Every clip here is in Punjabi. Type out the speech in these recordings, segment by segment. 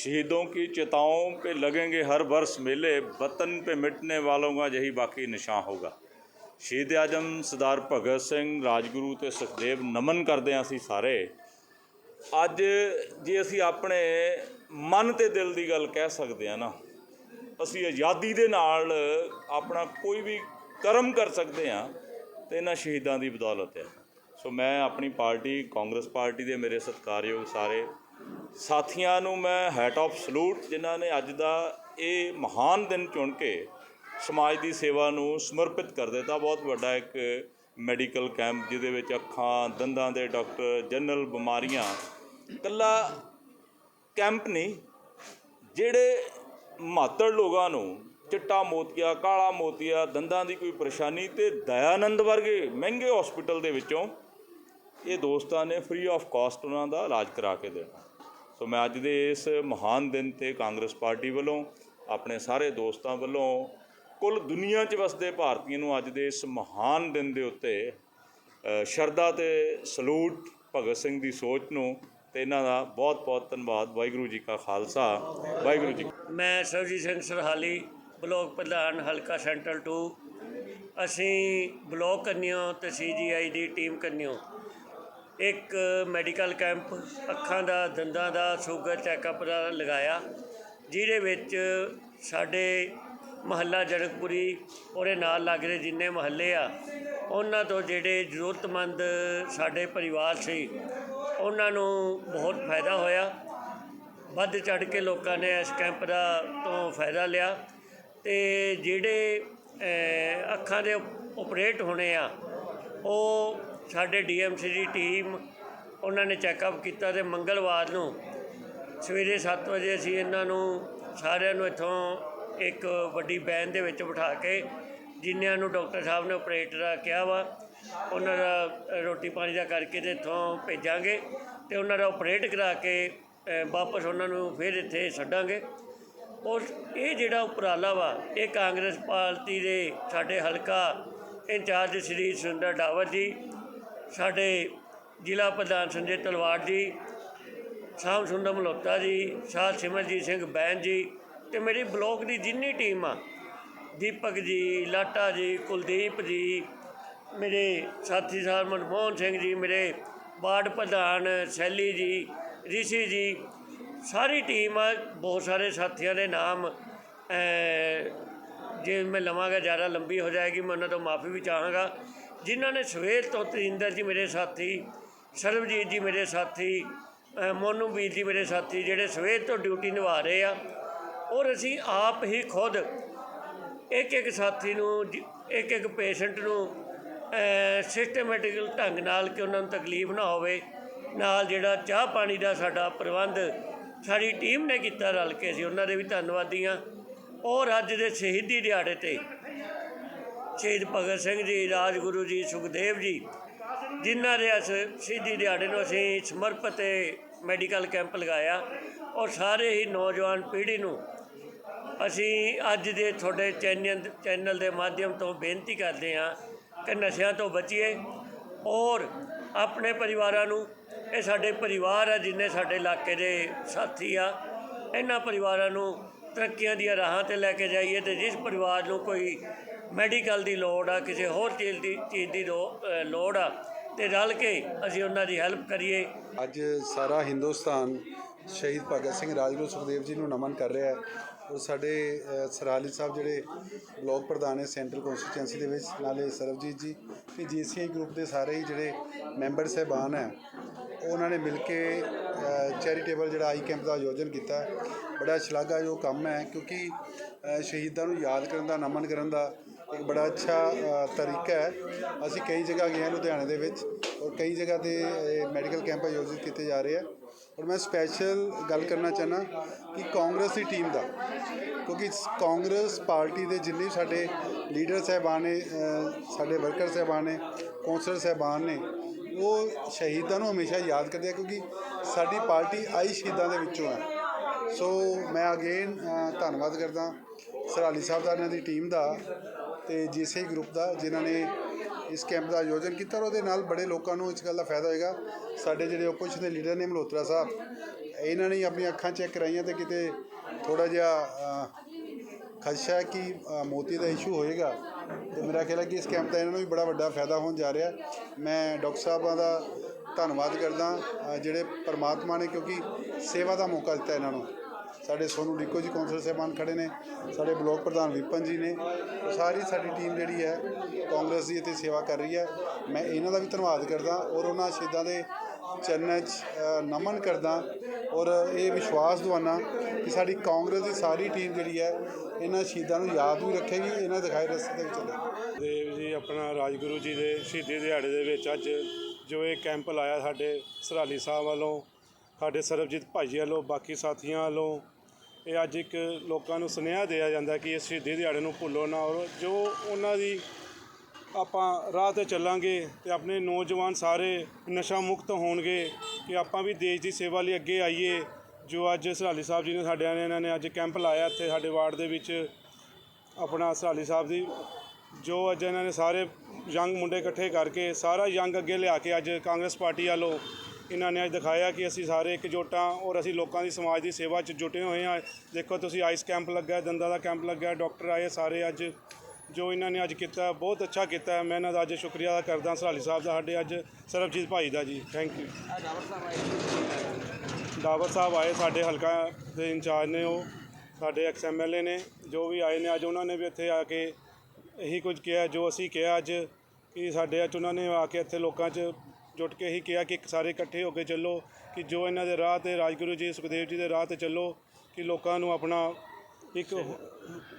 शहीदों की चिताओं पे लगेंगे हर वर्ष मेले वतन पे मिटने वालों का यही बाकी निशान होगा ਸ਼ਹੀਦ ਆਜਮ ਸਰਦਾਰ ਭਗਤ ਸਿੰਘ ਰਾਜਗੁਰੂ ਤੇ ਸੁਖਦੇਵ ਨਮਨ ਕਰਦੇ ਹਾਂ ਅਸੀਂ ਸਾਰੇ ਅੱਜ ਜੇ ਅਸੀਂ ਆਪਣੇ ਮਨ ਤੇ ਦਿਲ ਦੀ ਗੱਲ ਕਹਿ ਸਕਦੇ ਹਾਂ ਨਾ ਅਸੀਂ ਆਜ਼ਾਦੀ ਦੇ ਨਾਲ ਆਪਣਾ ਕੋਈ ਵੀ ਕਰਮ ਕਰ ਸਕਦੇ ਹਾਂ ਤੇ ਇਹਨਾਂ ਸ਼ਹੀਦਾਂ ਦੀ ਬਦੌਲਤ ਹੈ ਸੋ ਮੈਂ ਆਪਣੀ ਪਾਰਟੀ ਕਾਂਗਰਸ ਪਾਰਟੀ ਦੇ ਮੇਰੇ ਸਤਿਕਾਰਯੋਗ ਸਾਰੇ ਸਾਥੀਆਂ ਨੂੰ ਮੈਂ ਹੈਟ ਆਫ ਸਲੂਟ ਜਿਨ੍ਹਾਂ ਨੇ ਅੱਜ ਦਾ ਇਹ ਮਹਾਨ ਦਿਨ ਚੁਣ ਕੇ ਸਮਾਜ ਦੀ ਸੇਵਾ ਨੂੰ ਸਮਰਪਿਤ ਕਰ ਦਿੱਤਾ। ਬਹੁਤ ਵੱਡਾ ਇੱਕ ਮੈਡੀਕਲ ਕੈਂਪ ਜਿਹਦੇ ਵਿੱਚ ਅੱਖਾਂ, ਦੰਦਾਂ ਦੇ ਡਾਕਟਰ ਜਨਰਲ ਬਿਮਾਰੀਆਂ, ਇਕੱਲਾ ਕੈਂਪ ਨਹੀਂ, ਜਿਹੜੇ ਮਾਤੜ ਲੋਕਾਂ ਨੂੰ ਚਿੱਟਾ ਮੋਤੀਆ, ਕਾਲਾ ਮੋਤੀਆ, ਦੰਦਾਂ ਦੀ ਕੋਈ ਪਰੇਸ਼ਾਨੀ ਤੇ ਦਇਆਨੰਦ ਵਰਗੇ ਮਹਿੰਗੇ ਹਸਪੀਟਲ ਦੇ ਵਿੱਚੋਂ ਇਹ ਦੋਸਤਾਂ ਨੇ ਫ੍ਰੀ ਆਫ ਕਾਸਟ ਉਹਨਾਂ ਦਾ ਇਲਾਜ ਕਰਾ ਕੇ ਦੇਣਾ। ਸੋ ਮੈਂ ਅੱਜ ਦੇ ਇਸ ਮਹਾਨ ਦਿਨ ਤੇ ਕਾਂਗਰਸ ਪਾਰਟੀ ਵੱਲੋਂ, ਆਪਣੇ ਸਾਰੇ ਦੋਸਤਾਂ ਵੱਲੋਂ, ਕੁੱਲ ਦੁਨੀਆ 'ਚ ਵਸਦੇ ਭਾਰਤੀਆਂ ਨੂੰ ਅੱਜ ਦੇ ਇਸ ਮਹਾਨ ਦਿਨ ਦੇ ਉੱਤੇ ਸ਼ਰਧਾ ਤੇ ਸਲੂਟ ਭਗਤ ਸਿੰਘ ਦੀ ਸੋਚ ਨੂੰ ਤੇ ਇਹਨਾਂ ਦਾ ਬਹੁਤ ਬਹੁਤ ਧੰਨਵਾਦ, ਵਾਹਿਗੁਰੂ ਜੀ ਕਾ ਖਾਲਸਾ, ਵਾਹਿਗੁਰੂ ਜੀ ਮੈਂ ਸਰਜੀਤ ਸਿੰਘ ਸਰਹਾਲੀ, ਬਲਾਕ ਪ੍ਰਧਾਨ ਹਲਕਾ ਸੈਂਟਰਲ 2 ਅਸੀਂ ਬਲਾਕ ਕੰਨਿਓ ਤੇ ਸੀਜੀਆਈ ਦੀ ਟੀਮ ਕੰਨਿਓ ਇੱਕ ਮੈਡੀਕਲ ਕੈਂਪ, ਅੱਖਾਂ ਦਾ, ਦੰਦਾਂ ਦਾ, ਸ਼ੂਗਰ ਚੈੱਕਅਪ ਦਾ ਲਗਾਇਆ, ਜਿਹਦੇ ਵਿੱਚ ਸਾਡੇ ਮਹੱਲਾ ਜਨਕਪੁਰੀ ਉਹਦੇ ਨਾਲ ਲੱਗਦੇ ਜਿੰਨੇ ਮਹੱਲੇ ਆ, ਉਹਨਾਂ ਤੋਂ ਜਿਹੜੇ ਜ਼ਰੂਰਤਮੰਦ ਸਾਡੇ ਪਰਿਵਾਰ ਸੀ, ਉਹਨਾਂ ਨੂੰ ਬਹੁਤ ਫਾਇਦਾ ਹੋਇਆ। ਵੱਧ ਚੜ ਕੇ ਲੋਕਾਂ ਨੇ ਇਸ ਕੈਂਪ ਦਾ ਤੋਂ ਫਾਇਦਾ ਲਿਆ ਤੇ ਜਿਹੜੇ ਅੱਖਾਂ ਦੇ ਆਪਰੇਟ ਹੋਣੇ ਆ, ਉਹ ਸਾਡੇ ਡੀਐਮਸੀ ਦੀ ਟੀਮ, ਉਹਨਾਂ ਨੇ ਚੈੱਕਅਪ ਕੀਤਾ ਤੇ ਮੰਗਲਵਾਰ ਨੂੰ ਸਵੇਰੇ 7 ਵਜੇ ਅਸੀਂ ਇਹਨਾਂ ਨੂੰ ਸਾਰਿਆਂ ਨੂੰ ਇੱਥੋਂ ਇੱਕ ਵੱਡੀ ਬੈਨ ਦੇ ਵਿੱਚ ਬਿਠਾ ਕੇ ਜਿਨ੍ਹਾਂ ਨੂੰ ਡਾਕਟਰ ਸਾਹਿਬ ਨੇ ਆਪਰੇਟਰ ਕਿਹਾ ਵਾ, ਉਹਨਾਂ ਦਾ ਰੋਟੀ ਪਾਣੀ ਦਾ ਕਰਕੇ ਤੇ ਇੱਥੋਂ ਭੇਜਾਂਗੇ ਤੇ ਉਹਨਾਂ ਦਾ ਆਪਰੇਟ ਕਰਾ ਕੇ ਵਾਪਸ ਉਹਨਾਂ ਨੂੰ ਫਿਰ ਇੱਥੇ ਛੱਡਾਂਗੇ। ਔਰ ਇਹ ਜਿਹੜਾ ਉਪਰਾਲਾ ਵਾ, ਇਹ ਕਾਂਗਰਸ ਪਾਰਟੀ ਦੇ ਸਾਡੇ ਹਲਕਾ ਇੰਚਾਰਜ ਸ਼੍ਰੀ ਸੁੰਦਰ ਡਾਵਰ ਜੀ ਸਾਡੇ ਜ਼ਿਲ੍ਹਾ ਪ੍ਰਧਾਨ ਸੰਜੇ ਤਲਵਾੜ ਜੀ ਸ਼ਾਮ ਸੁੰਦਰ ਮਲੋਤਾ ਜੀ, ਸਾਧ ਸਿਮਰਜੀਤ ਸਿੰਘ ਬੈਨ ਜੀ ਤੇ ਮੇਰੀ ਬਲੋਕ ਦੀ ਜਿੰਨੀ ਟੀਮ ਆ, ਦੀਪਕ ਜੀ, ਲਾਟਾ ਜੀ, ਕੁਲਦੀਪ ਜੀ, ਮੇਰੇ ਸਾਥੀ ਸਾਹਿਬ ਮਨਮੋਹਨ ਸਿੰਘ ਜੀ, ਮੇਰੇ ਵਾਰਡ ਪ੍ਰਧਾਨ ਸ਼ੈਲੀ ਜੀ, ਰਿਸ਼ੀ ਜੀ, ਸਾਰੀ ਟੀਮ ਆ, ਬਹੁਤ ਸਾਰੇ ਸਾਥੀਆਂ ਦੇ ਨਾਮ ਜੇ ਮੈਂ ਲਵਾਂਗਾ, ਜ਼ਿਆਦਾ ਲੰਬੀ ਹੋ ਜਾਏਗੀ, ਮੈਂ ਉਹਨਾਂ ਤੋਂ ਮਾਫੀ ਵੀ ਚਾਹਾਂਗਾ। ਜਿਨ੍ਹਾਂ ਨੇ ਸਵੇਰ ਤੋਂ ਤਰਿੰਦਰ ਜੀ ਮੇਰੇ ਸਾਥੀ, ਸਰਬਜੀਤ ਜੀ ਮੇਰੇ ਸਾਥੀ ਮੋਨੂ ਵੀਰ ਜੀ ਮੇਰੇ ਸਾਥੀ ਜਿਹੜੇ ਸਵੇਰ ਤੋਂ ਡਿਊਟੀ ਨਿਭਾ ਰਹੇ ਆ, ਔਰ ਅਸੀਂ ਆਪ ਹੀ ਖੁਦ ਇੱਕ ਇੱਕ ਸਾਥੀ ਨੂੰ ਜ- ਇੱਕ ਇੱਕ ਪੇਸ਼ੈਂਟ ਨੂੰ ਸਿਸਟਮੈਟਿਕਲ ਢੰਗ ਨਾਲ ਕਿ ਉਹਨਾਂ ਨੂੰ ਤਕਲੀਫ ਨਾ ਹੋਵੇ, ਨਾਲ ਜਿਹੜਾ ਚਾਹ ਪਾਣੀ ਦਾ ਸਾਡਾ ਪ੍ਰਬੰਧ ਸਾਡੀ ਟੀਮ ਨੇ ਕੀਤਾ ਰਲ ਕੇ, ਅਸੀਂ ਉਹਨਾਂ ਦੇ ਵੀ ਧੰਨਵਾਦੀ ਹਾਂ। ਔਰ ਅੱਜ ਦੇ ਸ਼ਹੀਦੀ ਦਿਹਾੜੇ ਤੇ ਸ਼ਹੀਦ ਭਗਤ ਸਿੰਘ ਜੀ, ਰਾਜਗੁਰੂ ਜੀ, ਸੁਖਦੇਵ ਜੀ, ਜਿਨ੍ਹਾਂ ਦੇ ਇਸ ਸ਼ਹੀਦੀ ਦਿਹਾੜੇ ਨੂੰ ਅਸੀਂ ਸਮਰਪਿਤ ਮੈਡੀਕਲ ਕੈਂਪ ਲਗਾਇਆ। ਔਰ ਸਾਰੇ ਹੀ ਨੌਜਵਾਨ ਪੀੜ੍ਹੀ ਨੂੰ ਅਸੀਂ ਅੱਜ ਦੇ ਤੁਹਾਡੇ ਚੈਨਲ ਚੈਨਲ ਦੇ ਮਾਧਿਅਮ ਤੋਂ ਬੇਨਤੀ ਕਰਦੇ ਹਾਂ ਕਿ ਨਸ਼ਿਆਂ ਤੋਂ ਬਚੀਏ ਔਰ ਆਪਣੇ ਪਰਿਵਾਰਾਂ ਨੂੰ, ਇਹ ਸਾਡੇ ਪਰਿਵਾਰ ਆ ਜਿੰਨੇ ਸਾਡੇ ਇਲਾਕੇ ਦੇ ਸਾਥੀ ਆ, ਇਹਨਾਂ ਪਰਿਵਾਰਾਂ ਨੂੰ ਤਰੱਕੀਆਂ ਦੀਆਂ ਰਾਹਾਂ ਤੇ ਲੈ ਕੇ ਜਾਈਏ ਤੇ ਜਿਸ ਪਰਿਵਾਰ ਨੂੰ ਕੋਈ ਮੈਡੀਕਲ ਦੀ ਲੋੜ ਆ ਕਿਸੇ ਹੋਰ ਚੀਜ਼ ਦੀ ਚੀਜ਼ ਦੀ ਲੋ- ਲੋੜ ਆ ਤੇ ਰਲ ਕੇ ਅਸੀਂ ਉਹਨਾਂ ਦੀ ਹੈਲਪ ਕਰੀਏ। ਅੱਜ ਸਾਰਾ ਹਿੰਦੁਸਤਾਨ ਸ਼ਹੀਦ ਭਗਤ ਸਿੰਘ ਰਾਜਗੁਰੂ ਸੁਖਦੇਵ ਜੀ ਨੂੰ ਨਮਨ ਕਰ ਰਿਹਾ ਹੈ। ਔਰ ਸਾਡੇ ਅ, ਸਰਾਲੀ ਸਾਹਿਬ ਜਿਹੜੇ ਬਲਾਕ ਪ੍ਰਧਾਨ ਹੈ ਸੈਂਟਰਲ ਕਨਸਟੀਚੁਐਂਸੀ ਦੇ ਵਿੱਚ ਨਾਲੇ ਸਰਬਜੀਤ ਜੀ ਤੇ ਜੀਸੀਆਈ ਗਰੁੱਪ ਦੇ ਸਾਰੇ ਹੀ ਜਿਹੜੇ ਮੈਂਬਰ ਸਹਿਬਾਨ ਹੈ ਉਹਨਾਂ ਨੇ ਮਿਲ ਕੇ ਚੈਰੀਟੇਬਲ ਜਿਹੜਾ ਆਈ ਕੈਂਪ ਦਾ ਆਯੋਜਨ ਕੀਤਾ ਬੜਾ ਸ਼ਲਾਘਾਯੋਗ ਕੰਮ ਹੈ ਕਿਉਂਕਿ ਸ਼ਹੀਦਾਂ ਨੂੰ ਯਾਦ ਕਰਨ ਦਾ ਨਮਨ ਕਰਨ ਦਾ ਇੱਕ ਬੜਾ ਅੱਛਾ ਤਰੀਕਾ ਹੈ। ਅਸੀਂ ਕਈ ਜਗ੍ਹਾ ਗਏ ਹਾਂ ਲੁਧਿਆਣੇ ਦੇ ਵਿੱਚ ਔਰ ਕਈ ਜਗ੍ਹਾ ਤੇ ਮੈਡੀਕਲ ਕੈਂਪ ਆਯੋਜਿਤ ਕੀਤੇ ਜਾ ਰਹੇ ਆ। ਔਰ ਮੈਂ ਸਪੈਸ਼ਲ ਗੱਲ ਕਰਨਾ ਚਾਹਨਾ ਕਿ ਕਾਂਗਰਸ ਦੀ ਟੀਮ ਦਾ, ਕਿਉਂਕਿ ਕਾਂਗਰਸ ਪਾਰਟੀ ਦੇ ਜਿੰਨੇ ਸਾਡੇ ਲੀਡਰ ਸਾਹਿਬਾਨ ਨੇ ਸਾਡੇ ਵਰਕਰ ਸਾਹਿਬਾਨ ਨੇ, ਕੌਂਸਲਰ ਸਾਹਿਬਾਨ ਨੇ, ਉਹ ਸ਼ਹੀਦਾਂ ਨੂੰ ਹਮੇਸ਼ਾ ਯਾਦ ਕਰਦੇ ਆ, ਕਿਉਂਕਿ ਸਾਡੀ ਪਾਰਟੀ ਆਈ ਸ਼ਹੀਦਾਂ ਦੇ ਵਿੱਚੋਂ ਹੈ। ਸੋ ਮੈਂ ਅਗੇਨ ਧੰਨਵਾਦ ਕਰਦਾ ਸਰਾਲੀ ਸਾਹਿਬ ਦਾ, ਇਹਨਾਂ ਦੀ ਟੀਮ ਦਾ। ਤੇ ਜੀਸੀਆਈ ਗਰੁੱਪ ਦਾ ਜਿਨ੍ਹਾਂ ਨੇ ਇਸ ਕੈਂਪ ਦਾ ਆਯੋਜਨ ਕੀਤਾ ਔਰ ਉਹਦੇ ਨਾਲ ਬੜੇ ਲੋਕਾਂ ਨੂੰ ਇਸ ਗੱਲ ਦਾ ਫਾਇਦਾ ਹੋਏਗਾ। ਸਾਡੇ ਜਿਹੜੇ ਆਪੋਜੀਸ਼ਨ ਦੇ ਲੀਡਰ ਨੇ ਮਲਹੋਤਰਾ ਸਾਹਿਬ, ਇਹਨਾਂ ਨੇ ਆਪਣੀਆਂ ਅੱਖਾਂ ਚੈੱਕ ਕਰਾਈਆਂ ਤੇ ਕਿਤੇ ਥੋੜਾ ਜਿਹਾ ਖਦਸ਼ਾ ਹੈ ਕਿ ਮੋਤੀ ਦਾ ਇਸ਼ੂ ਹੋਏਗਾ। ਤੇ ਮੇਰਾ ਖਿਆਲ ਹੈ ਕਿ ਇਸ ਕੈਂਪ ਦਾ ਇਹਨਾਂ ਨੂੰ ਵੀ ਬੜਾ ਵੱਡਾ ਫਾਇਦਾ ਹੋਣ ਜਾ ਰਿਹਾ। ਮੈਂ ਡਾਕਟਰ ਸਾਹਿਬਾਂ ਦਾ ਧੰਨਵਾਦ ਕਰਦਾ ਜਿਹੜੇ ਪਰਮਾਤਮਾ ਨੇ ਕਿਉਂਕਿ ਸੇਵਾ ਦਾ ਮੌਕਾ ਦਿੱਤਾ ਇਹਨਾਂ ਨੂੰ। ਸਾਡੇ ਸੋਨੂ ਡਿੱਕੋ ਜੀ ਕੌਂਸਲਰ ਸਾਹਿਬਾਨ ਖੜੇ ਨੇ, ਸਾਡੇ ਬਲਾਕ ਪ੍ਰਧਾਨ ਵਿਪਨ ਜੀ ਨੇ ਸਾਰੀ ਸਾਡੀ ਟੀਮ ਜਿਹੜੀ ਹੈ, ਕਾਂਗਰਸ ਦੀ ਇੱਥੇ ਸੇਵਾ ਕਰ ਰਹੀ ਹੈ। ਮੈਂ ਇਹਨਾਂ ਦਾ ਵੀ ਧੰਨਵਾਦ ਕਰਦਾ ਔਰ ਉਹਨਾਂ ਸ਼ਹੀਦਾਂ ਦੇ ਚਰਨਾਂ 'ਚ ਨਮਨ ਕਰਦਾ ਔਰ ਇਹ ਵਿਸ਼ਵਾਸ ਦਿਵਾਨਾ ਕਿ ਸਾਡੀ ਕਾਂਗਰਸ ਦੀ ਸਾਰੀ ਟੀਮ ਜਿਹੜੀ ਹੈ, ਇਹਨਾਂ ਸ਼ਹੀਦਾਂ ਨੂੰ ਯਾਦ ਵੀ ਰੱਖੇਗੀ, ਇਹਨਾਂ ਦਿਖਾਏ ਰਸਤੇ ਦੇ ਵਿੱਚ ਚੱਲੇਗੀ। ਦੇਵ ਜੀ ਆਪਣਾ ਰਾਜਗੁਰੂ ਜੀ ਦੇ ਸ਼ਹੀਦੀ ਦਿਹਾੜੇ ਦੇ ਵਿੱਚ ਅੱਜ ਜੋ ਇਹ ਕੈਂਪ ਲਾਇਆ ਸਾਡੇ ਸਰਾਲੀ ਸਾਹਿਬ ਵੱਲੋਂ, ਸਾਡੇ ਸਰਬਜੀਤ ਭਾਜੀ ਵੱਲੋਂ, ਬਾਕੀ ਸਾਥੀਆਂ ਵੱਲੋਂ ਇਹ ਅੱਜ ਇੱਕ ਲੋਕਾਂ ਨੂੰ ਸੁਨੇਹਾ ਦਿਆ ਜਾਂਦਾ ਕਿ ਇਸ ਸ਼ਹੀਦੀ ਦਿਹਾੜੇ ਨੂੰ ਭੁੱਲੋ ਨਾ ਔਰ ਜੋ ਉਹਨਾਂ ਦੀ ਆਪਾਂ ਰਾਹ ਤੇ ਚੱਲਾਂਗੇ ਤੇ ਆਪਣੇ ਨੌਜਵਾਨ ਸਾਰੇ ਨਸ਼ਾ ਮੁਕਤ ਹੋਣਗੇ ਕਿ ਆਪਾਂ ਵੀ ਦੇਸ਼ ਦੀ ਸੇਵਾ ਲਈ ਅੱਗੇ ਆਈਏ, ਜੋ ਅੱਜ ਸਰਾਲੀ ਸਾਹਿਬ ਜੀ ਨੇ ਸਾਡੇ ਨੇ, ਇਹਨਾਂ ਨੇ ਅੱਜ ਕੈਂਪ ਲਾਇਆ ਇੱਥੇ ਸਾਡੇ ਵਾਰਡ ਦੇ ਵਿੱਚ। ਆਪਣਾ ਸਰਾਲੀ ਸਾਹਿਬ ਦੀ ਜੋ ਅੱਜ ਇਹਨਾਂ ਨੇ ਸਾਰੇ ਯੰਗ ਮੁੰਡੇ ਇਕੱਠੇ ਕਰਕੇ, ਸਾਰਾ ਯੰਗ ਅੱਗੇ ਲਿਆ ਕੇ ਅੱਜ ਕਾਂਗਰਸ ਪਾਰਟੀ ਵੱਲੋਂ ਇਹਨਾਂ ਨੇ ਅੱਜ ਦਿਖਾਇਆ ਕਿ ਅਸੀਂ ਸਾਰੇ ਇਕਜੁੱਟਾਂ ਔਰ ਅਸੀਂ ਲੋਕਾਂ ਦੀ ਸਮਾਜ ਦੀ ਸੇਵਾ 'ਚ ਜੁਟੇ ਹੋਏ ਹਾਂ। ਦੇਖੋ ਤੁਸੀਂ ਆਈਸ ਕੈਂਪ ਲੱਗਾ ਦੰਦਾਂ ਦਾ ਕੈਂਪ ਲੱਗਾ ਹੈ, ਡਾਕਟਰ ਆਏ ਸਾਰੇ ਅੱਜ। ਜੋ ਇਹਨਾਂ ਨੇ ਅੱਜ ਕੀਤਾ ਬਹੁਤ ਅੱਛਾ ਕੀਤਾ। ਮੈਂ ਇਹਨਾਂ ਦਾ ਅੱਜ ਸ਼ੁਕਰੀਆ ਅਦਾ ਕਰਦਾ ਸਰਾਲੀ ਸਾਹਿਬ ਦਾ ਸਾਡੇ ਅੱਜ ਸਰਬਜੀਤ ਭਾਈ ਦਾ ਜੀ। ਥੈਂਕ ਯੂ ਡਾਵਰ ਸਾਹਿਬ ਆਏ ਸਾਡੇ ਹਲਕਾ ਦੇ ਇੰਚਾਰਜ ਨੇ ਉਹ ਸਾਡੇ ਐਕਸ ਐਮਐਲਏ ਨੇ ਜੋ ਵੀ ਆਏ ਨੇ ਅੱਜ ਉਹਨਾਂ ਨੇ ਵੀ ਇੱਥੇ ਆ ਕੇ ਇਹੀ ਕੁਝ ਕਿਹਾ ਜੋ ਅਸੀਂ ਕਿਹਾ ਅੱਜ ਕਿ ਸਾਡੇ ਅੱਜ ਉਹਨਾਂ ਨੇ ਆ ਕੇ ਇੱਥੇ ਲੋਕਾਂ 'ਚ ਜੁਟ ਕੇ ਇਹੀ ਕਿਹਾ ਕਿ ਇੱਕ ਸਾਰੇ ਇਕੱਠੇ ਹੋ ਕੇ ਚੱਲੋ ਕਿ ਜੋ ਇਹਨਾਂ ਦੇ ਰਾਹ ਤੇ ਰਾਜਗੁਰੂ ਜੀ ਸੁਖਦੇਵ ਜੀ ਦੇ ਰਾਹ ਤੇ ਚੱਲੋ ਕਿ ਲੋਕਾਂ ਨੂੰ ਆਪਣਾ ਇੱਕ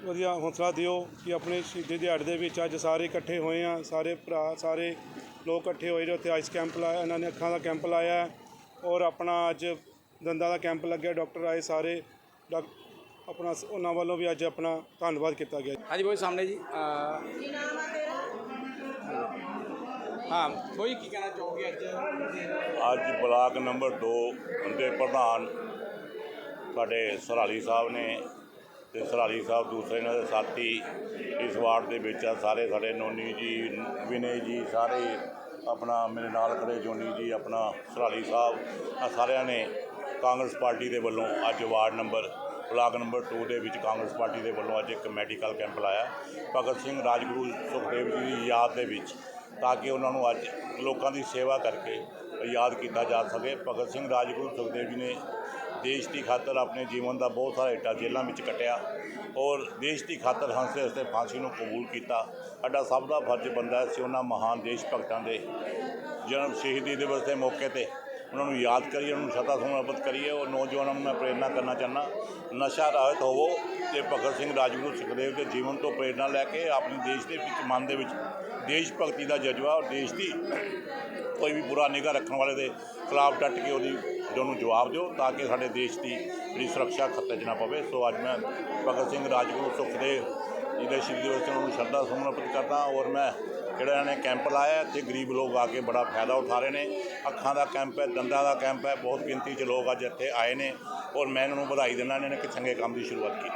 ਵਧੀਆ ਹੌਸਲਾ ਦਿਓ ਕਿ ਆਪਣੇ ਸ਼ਹੀਦੀ ਦਿਹਾੜੇ ਦੇ ਵਿੱਚ ਅੱਜ ਸਾਰੇ ਇਕੱਠੇ ਹੋਏ ਆ ਸਾਰੇ ਭਰਾ ਸਾਰੇ ਲੋਕ ਇਕੱਠੇ ਹੋਏ ਨੇ ਉੱਥੇ ਆਈਸ ਕੈਂਪ ਲਾਇਆ ਇਹਨਾਂ ਨੇ ਅੱਖਾਂ ਦਾ ਕੈਂਪ ਲਾਇਆ ਹੈ ਔਰ ਆਪਣਾ ਅੱਜ ਦੰਦਾਂ ਦਾ ਕੈਂਪ ਲੱਗਿਆ ਡਾਕਟਰ ਆਏ ਸਾਰੇ ਡਾਕ ਆਪਣਾ ਉਹਨਾਂ ਵੱਲੋਂ ਵੀ ਅੱਜ ਆਪਣਾ ਧੰਨਵਾਦ ਕੀਤਾ ਗਿਆ। ਹਾਂਜੀ ਬੋਈ ਸਾਹਮਣੇ ਜੀ ਅਹ, ਹਾਂ, ਬੋਈ ਕੀ ਕਹਿਣਾ ਚਾਹੋਗੇ ਅੱਜ? ਅੱਜ ਬਲਾਕ ਨੰਬਰ 2 ਦੇ ਪ੍ਰਧਾਨ ਸਾਡੇ ਸਰਾਲੀ ਸਾਹਿਬ ਨੇ ਤੇ ਸਰਾਲੀ ਸਾਹਿਬ ਦੂਸਰੇ ਇਹਨਾਂ ਦੇ ਸਾਥੀ ਇਸ ਵਾਰਡ ਦੇ ਵਿੱਚ ਆ, ਸਾਰੇ ਸਾਡੇ ਨੋਨੀ ਜੀ, ਵਿਨੇ ਜੀ, ਸਾਰੇ ਆਪਣਾ ਮੇਰੇ ਨਾਲ ਖੜੇ ਜੋਨੀ ਜੀ, ਆਪਣਾ ਸਰਾਲੀ ਸਾਹਿਬ ਆ ਸਾਰਿਆਂ ਨੇ ਕਾਂਗਰਸ ਪਾਰਟੀ ਦੇ ਵੱਲੋਂ ਅੱਜ ਵਾਰਡ ਨੰਬਰ, ਬਲਾਕ ਨੰਬਰ 2 ਦੇ ਵਿੱਚ ਕਾਂਗਰਸ ਪਾਰਟੀ ਦੇ ਵੱਲੋਂ ਅੱਜ ਇੱਕ ਮੈਡੀਕਲ ਕੈਂਪ ਲਾਇਆ। ਭਗਤ ਸਿੰਘ ਰਾਜਗੁਰੂ ਸੁਖਦੇਵ ਜੀ ਦੀ ਯਾਦ ਦੇ ਵਿੱਚ ਤਾਂ ਕਿ ਉਹਨਾਂ ਨੂੰ ਅੱਜ ਲੋਕਾਂ ਦੀ ਸੇਵਾ ਕਰਕੇ ਯਾਦ ਕੀਤਾ ਜਾ ਸਕੇ। ਭਗਤ ਸਿੰਘ ਰਾਜਗੁਰੂ ਸੁਖਦੇਵ ਜੀ ਨੇ ਦੇਸ਼ ਦੀ ਖਾਤਰ ਆਪਣੇ ਜੀਵਨ ਦਾ ਬਹੁਤ ਸਾਰਾ ਹਿੱਟਾ ਜੇਲ੍ਹਾਂ ਵਿੱਚ ਕੱਟਿਆ ਔਰ ਦੇਸ਼ ਦੀ ਖਾਤਰ ਹੰਸੇ ਹੰਸੇ ਫਾਂਸੀ ਨੂੰ ਕਬੂਲ ਕੀਤਾ। ਸਾਡਾ ਸਭ ਦਾ ਫਰਜ਼ ਬਣਦਾ ਸੀ ਉਹਨਾਂ ਮਹਾਨ ਦੇਸ਼ ਭਗਤਾਂ ਦੇ ਜਨਮ ਸ਼ਹੀਦੀ ਦਿਵਸ ਦੇ ਮੌਕੇ ਤੇ ਉਹਨਾਂ ਨੂੰ ਯਾਦ ਕਰੀਏ, ਉਹਨਾਂ ਨੂੰ ਸ਼ਰਧਾ ਸਮਰਪਿਤ ਕਰੀਏ ਔਰ ਨੌਜਵਾਨਾਂ ਨੂੰ ਮੈਂ ਪ੍ਰੇਰਨਾ ਕਰਨਾ ਚਾਹੁੰਦਾ, ਨਸ਼ਾ ਰਹਿਤ ਹੋਵੋ ਤੇ ਭਗਤ ਸਿੰਘ ਰਾਜਗੁਰੂ ਸੁਖਦੇਵ ਦੇ ਜੀਵਨ ਤੋਂ ਪ੍ਰੇਰਨਾ ਲੈ ਕੇ ਆਪਣੇ ਦੇਸ਼ ਦੇ ਵਿੱਚ, ਮਨ ਦੇ ਵਿੱਚ ਦੇਸ਼ ਭਗਤੀ ਦਾ ਜਜ਼ਬਾ ਔਰ ਦੇਸ਼ ਦੀ ਕੋਈ ਵੀ ਬੁਰਾ ਨਿਗਾਹ ਰੱਖਣ ਵਾਲੇ ਦੇ ਖਿਲਾਫ ਡਟ ਕੇ ਉਹਦੀ ਜੋ ਉਹਨੂੰ ਜਵਾਬ ਦਿਓ ਤਾਂ ਕਿ ਸਾਡੇ ਦੇਸ਼ ਦੀ ਜਿਹੜੀ ਸੁਰੱਖਿਆ ਖਤਰੇ 'ਚ ਨਾ ਪਵੇ। ਸੋ ਅੱਜ ਮੈਂ ਭਗਤ ਸਿੰਘ ਰਾਜਗੁਰੂ ਸੁਖਦੇਵ ਜੀ ਦੇ ਸ਼ਹੀਦੀ ਦਿਵਸ ਤੇ ਉਹਨਾਂ ਨੂੰ ਸ਼ਰਧਾ ਸਮਰਪਿਤ ਕਰਦਾ ਔਰ ਮੈਂ ਜਿਹੜਾ ਇਹਨਾਂ ਨੇ ਕੈਂਪ ਲਾਇਆ, ਇੱਥੇ ਗਰੀਬ ਲੋਕ ਆ ਕੇ ਬੜਾ ਫਾਇਦਾ ਉਠਾ ਰਹੇ ਨੇ। ਅੱਖਾਂ ਦਾ ਕੈਂਪ ਹੈ, ਦੰਦਾਂ ਦਾ ਕੈਂਪ ਹੈ, ਬਹੁਤ ਗਿਣਤੀ 'ਚ ਲੋਕ ਅੱਜ ਇੱਥੇ ਆਏ ਨੇ ਔਰ ਮੈਂ ਇਹਨਾਂ ਨੂੰ ਵਧਾਈ ਦਿੰਦਾ, ਇਹਨਾਂ ਨੇ ਕਿ ਚੰਗੇ ਕੰਮ ਦੀ ਸ਼ੁਰੂਆਤ ਕੀਤੀ।